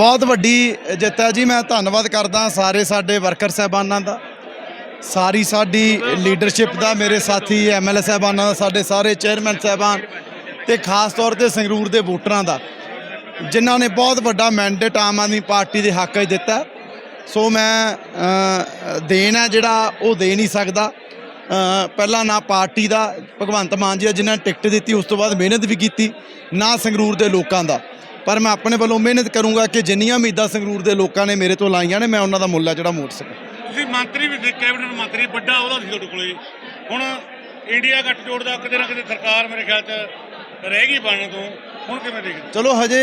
ਬਹੁਤ ਵੱਡੀ ਜਿੱਤ ਹੈ ਜੀ, ਮੈਂ ਧੰਨਵਾਦ ਕਰਦਾ ਸਾਰੇ ਸਾਡੇ ਵਰਕਰ ਸਹਿਬਾਨਾਂ ਦਾ, ਸਾਰੀ ਸਾਡੀ ਲੀਡਰਸ਼ਿਪ ਦਾ, ਮੇਰੇ ਸਾਥੀ ਐਮਐਲਏ ਸਹਿਬਾਨਾਂ ਦਾ, ਸਾਡੇ ਸਾਰੇ ਚੇਅਰਮੈਨ ਸਹਿਬਾਨ ਤੇ ਖਾਸ ਤੌਰ ਤੇ ਸੰਗਰੂਰ ਦੇ ਵੋਟਰਾਂ ਦਾ, ਜਿਨ੍ਹਾਂ ਨੇ ਬਹੁਤ ਵੱਡਾ ਮੈਂਡੇਟ ਆਮ ਆਦਮੀ ਪਾਰਟੀ ਦੇ ਹੱਕ 'ਚ ਦਿੱਤਾ। ਸੋ ਮੈਂ ਦੇਣ ਹੈ ਜਿਹੜਾ ਉਹ ਦੇ ਨਹੀਂ ਸਕਦਾ। ਪਹਿਲਾਂ ਨਾ ਪਾਰਟੀ ਦਾ ਭਗਵੰਤ ਮਾਨ ਜੀ ਦਾ ਜਿਨ੍ਹਾਂ ਨੇ ਟਿਕਟ ਦਿੱਤੀ, ਉਸ ਤੋਂ ਬਾਅਦ ਮਿਹਨਤ ਵੀ ਕੀਤੀ, ਨਾ ਸੰਗਰੂਰ ਦੇ ਲੋਕਾਂ ਦਾ। ਪਰ ਮੈਂ ਆਪਣੇ ਵੱਲੋਂ ਮਿਹਨਤ ਕਰੂੰਗਾ ਕਿ ਜਿੰਨੀਆਂ ਉਮੀਦਾਂ ਸੰਗਰੂਰ ਦੇ ਲੋਕਾਂ ਨੇ ਮੇਰੇ ਤੋਂ ਲਾਈਆਂ ਨੇ ਮੈਂ ਉਹਨਾਂ ਦਾ ਮੁੱਲ ਹੈ ਜਿਹੜਾ ਮੋੜ ਸਕਾਂ। ਤੁਸੀਂ ਮੰਤਰੀ ਵੀ ਸੀ ਕੈਬਨਿਟ ਮੰਤਰੀ ਵੱਡਾ ਉਹਦਾ ਸੀ ਤੁਹਾਡੇ ਕੋਲੇ। ਹੁਣ ਇੰਡੀਆ ਗੱਠਜੋੜ ਦਾ ਕਿਤੇ ਨਾ ਕਿਤੇ ਸਰਕਾਰ ਮੇਰੇ ਖਿਆਲ 'ਚ ਰਹਿ ਗਈ ਬਣਨ ਤੋਂ। ਹੁਣ ਕਿਵੇਂ ਦੇਖਦੇ? ਚਲੋ ਹਜੇ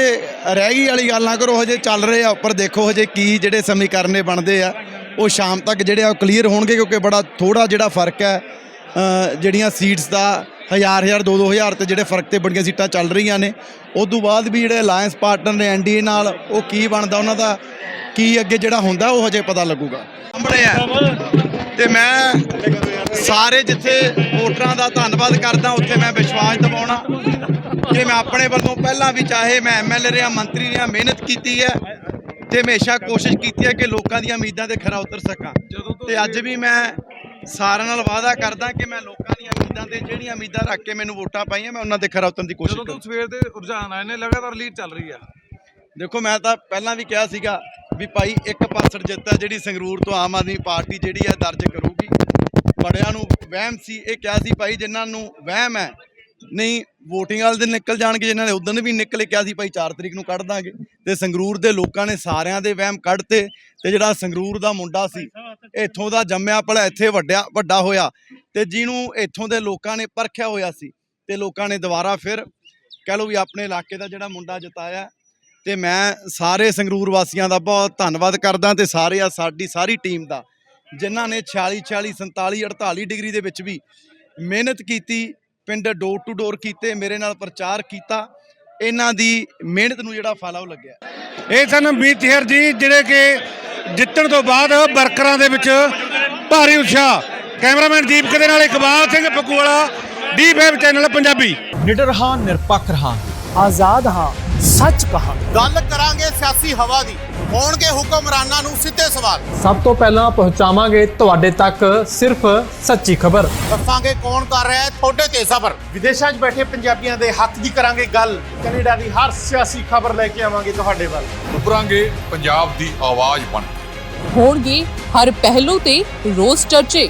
ਰਹਿ ਗਈ ਵਾਲੀ ਗੱਲ ਨਾ ਕਰੋ ਹਜੇ ਚੱਲ ਰਹੇ ਆ ਉੱਪਰ ਦੇਖੋ ਹਜੇ ਕੀ ਜਿਹੜੇ ਸਮੀਕਰਨੇ ਬਣਦੇ ਆ ਉਹ ਸ਼ਾਮ ਤੱਕ ਜਿਹੜੇ ਆ ਉਹ ਕਲੀਅਰ ਹੋਣਗੇ ਕਿਉਂਕਿ ਬੜਾ ਥੋੜਾ ਜਿਹੜਾ ਫ਼ਰਕ ਹੈ ਜਿਹੜੀਆਂ ਸੀਟਸ ਦਾ ਹਜ਼ਾਰ ਹਜ਼ਾਰ, ਦੋ ਦੋ ਹਜ਼ਾਰ ਤੇ ਜਿਹੜੇ ਫ਼ਰਕ ਤੇ ਬੜੀਆਂ ਸੀਟਾਂ ਚੱਲ ਰਹੀਆਂ ਨੇ। ਉਸ ਤੋਂ ਬਾਅਦ ਵੀ ਜਿਹੜੇ ਅਲਾਈਅੰਸ ਪਾਰਟਨਰ ਨੇ ਐਨਡੀਏ ਨਾਲ, ਉਹ ਕੀ ਬਣਦਾ, ਉਹਨਾਂ ਦਾ ਕੀ ਅੱਗੇ ਜਿਹੜਾ ਹੁੰਦਾ, ਉਹ ਹਜੇ ਪਤਾ ਲੱਗੂਗਾ। ਸਾਹਮਣੇ ਆ। ਤੇ ਮੈਂ ਸਾਰੇ ਜਿੱਥੇ ਵੋਟਰਾਂ ਦਾ ਧੰਨਵਾਦ ਕਰਦਾ, ਉੱਥੇ ਮੈਂ ਵਿਸ਼ਵਾਸ ਦਿਵਾਉਣਾ। ਕਿ ਮੈਂ ਆਪਣੇ ਵੱਲੋਂ ਪਹਿਲਾਂ ਵੀ ਚਾਹੇ ਮੈਂ ਐਮਐਲਏ ਰਿਹਾ, ਮੰਤਰੀ ਰਿਹਾ, ਮਿਹਨਤ ਕੀਤੀ ਹੈ ਤੇ ਹਮੇਸ਼ਾ ਕੋਸ਼ਿਸ਼ ਕੀਤੀ ਹੈ ਕਿ ਲੋਕਾਂ ਦੀਆਂ ਉਮੀਦਾਂ ਤੇ ਖਰਾ ਉਤਰ ਸਕਾਂ। ਤੇ ਅੱਜ ਵੀ ਮੈਂ ਸਾਰਿਆਂ ਨਾਲ ਵਾਅਦਾ ਕਰਦਾ ਕਿ ਮੈਂ ਲੋਕਾਂ ਉਮੀਦਾਂ ਤੇ ਜਿਹੜੀਆਂ ਉਮੀਦਾਂ ਰੱਖ ਕੇ ਮੈਨੂੰ ਵੋਟਾਂ ਪਾਈਆਂ ਮੈਂ ਉਹਨਾਂ ਤੇ ਖਰਾ ਉਤਰਨ ਦੀ ਕੋਸ਼ਿਸ਼ ਜਦੋਂ ਤੋਂ ਕਰੂੰ ਸਵੇਰ ਦੇ ਰੁਝਾਨ ਆਏ ਨੇ ਲਗਾਤਾਰ ਲੀਡ ਚੱਲ ਰਹੀ ਆ। ਦੇਖੋ ਮੈਂ ਤਾਂ ਪਹਿਲਾਂ ਵੀ ਕਿਹਾ ਸੀਗਾ ਵੀ ਭਾਈ 1% ਜਿੱਤ ਹੈ ਜਿਹੜੀ ਸੰਗਰੂਰ ਤੋਂ ਆਮ ਆਦਮੀ ਪਾਰਟੀ ਜਿਹੜੀ ਹੈ ਦਰਜ ਕਰੂਗੀ। ਬੜਿਆਂ ਨੂੰ ਵਹਿਮ ਸੀ ਇਹ ਕਿਹਾ ਸੀ ਭਾਈ ਜਿਨ੍ਹਾਂ ਨੂੰ ਵਹਿਮ ਹੈ ਨਹੀਂ VOTING ਵਾਲੇ ਦਿਨ ਨਿਕਲ ਜਾਣਗੇ ਜਿਨ੍ਹਾਂ ਨੇ ਉਦੋਂ ਵੀ ਨਿਕਲੇ ਕਿਹਾ ਸੀ ਭਾਈ 4 ਤਰੀਕ ਨੂੰ ਕੱਢ ਦਾਂਗੇ। ਤੇ ਸੰਗਰੂਰ ਦੇ ਲੋਕਾਂ ਨੇ ਸਾਰਿਆਂ ਦੇ ਵਹਿਮ ਕੱਢਤੇ ਤੇ ਜਿਹੜਾ ਸੰਗਰੂਰ ਦਾ ਮੁੰਡਾ ਸੀ ਇੱਥੋਂ ਦਾ ਜੰਮਿਆ ਪਲਿਆ ਇੱਥੇ ਵੱਡਿਆ ਵੱਡਾ ਹੋਇਆ। ਤੇ ਜਿਹਨੂੰ ਇੱਥੋਂ ਦੇ ਲੋਕਾਂ ਨੇ ਪਰਖਿਆ ਹੋਇਆ ਸੀ ਤੇ ਲੋਕਾਂ ਨੇ ਦੁਬਾਰਾ ਫਿਰ ਕਹਿ ਲਓ ਵੀ ਆਪਣੇ ਇਲਾਕੇ ਦਾ ਜਿਹੜਾ ਮੁੰਡਾ ਜਿਤਾਇਆ ਤੇ ਮੈਂ ਸਾਰੇ ਸੰਗਰੂਰ ਵਾਸੀਆਂ ਦਾ ਬਹੁਤ ਧੰਨਵਾਦ ਕਰਦਾ ਤੇ ਸਾਰੇ ਆ ਸਾਡੀ ਸਾਰੀ ਟੀਮ ਦਾ, ਜਿਨ੍ਹਾਂ ਨੇ 46 46 47 48 ਡਿਗਰੀ ਦੇ ਵਿੱਚ ਵੀ ਮਿਹਨਤ ਕੀਤੀ, ਪਿੰਡ ਡੋਰ ਟੂ ਡੋਰ ਕੀਤੇ, ਮੇਰੇ ਨਾਲ ਪ੍ਰਚਾਰ ਕੀਤਾ, ਇਹਨਾਂ ਦੀ ਮਿਹਨਤ ਨੂੰ ਜਿਹੜਾ ਫਲ ਆ ਉਹ ਲੱਗਿਆ। ਇਹ ਸਨ ਮੀਤ ਜੀ, ਜਿਹੜੇ ਕਿ ਜਿੱਤਣ ਤੋਂ ਬਾਅਦ ਵਰਕਰਾਂ ਦੇ ਵਿੱਚ ਭਾਰੀ ਉਤਸ਼ਾਹ। ਕੈਮਰਾਮੈਨ ਦੀਪਕ ਦੇ ਨਾਲ ਇਕਬਾਲ ਸਿੰਘ ਪੱਕੂ ਵਾਲਾ ਡੀ5 ਚੈਨਲ ਪੰਜਾਬੀ। ਨਿਡਰ ਹਾਂ ਨਿਰਪੱਖ ਰਹਾਂਗੇ। ਆਜ਼ਾਦ ਹਾਂ ਸੱਚ ਕਹਾਂ ਗੱਲ ਕਰਾਂਗੇ ਸਿਆਸੀ ਹਵਾ ਦੀ। ਹੋਣਗੇ ਹੁਕਮਰਾਨਾਂ ਨੂੰ ਸਿੱਧੇ ਸਵਾਲ। ਸਭ ਤੋਂ ਪਹਿਲਾਂ ਪਹੁੰਚਾਵਾਂਗੇ ਤੁਹਾਡੇ ਤੱਕ ਸਿਰਫ ਸੱਚੀ ਖਬਰ। ਦੱਸਾਂਗੇ ਕੌਣ ਕਰ ਰਿਹਾ ਹੈ ਤੁਹਾਡੇ ਤੇ ਸਬਰ ਵਿਦੇਸ਼ਾਂ 'ਚ ਬੈਠੇ ਪੰਜਾਬੀਆਂ ਦੇ ਹੱਕ ਦੀ ਕਰਾਂਗੇ ਗੱਲ। ਕੈਨੇਡਾ ਦੀ ਹਰ ਸਿਆਸੀ ਖਬਰ ਲੈ ਕੇ ਆਵਾਂਗੇ ਤੁਹਾਡੇ ਵੱਲ। ਉਭਰਾਂਗੇ ਪੰਜਾਬ ਦੀ ਆਵਾਜ਼ ਬਣ ਹੋਣਗੇ ਹਰ ਪਹਿਲੂ ਤੇ ਰੋਜ਼ ਚਰਚੇ।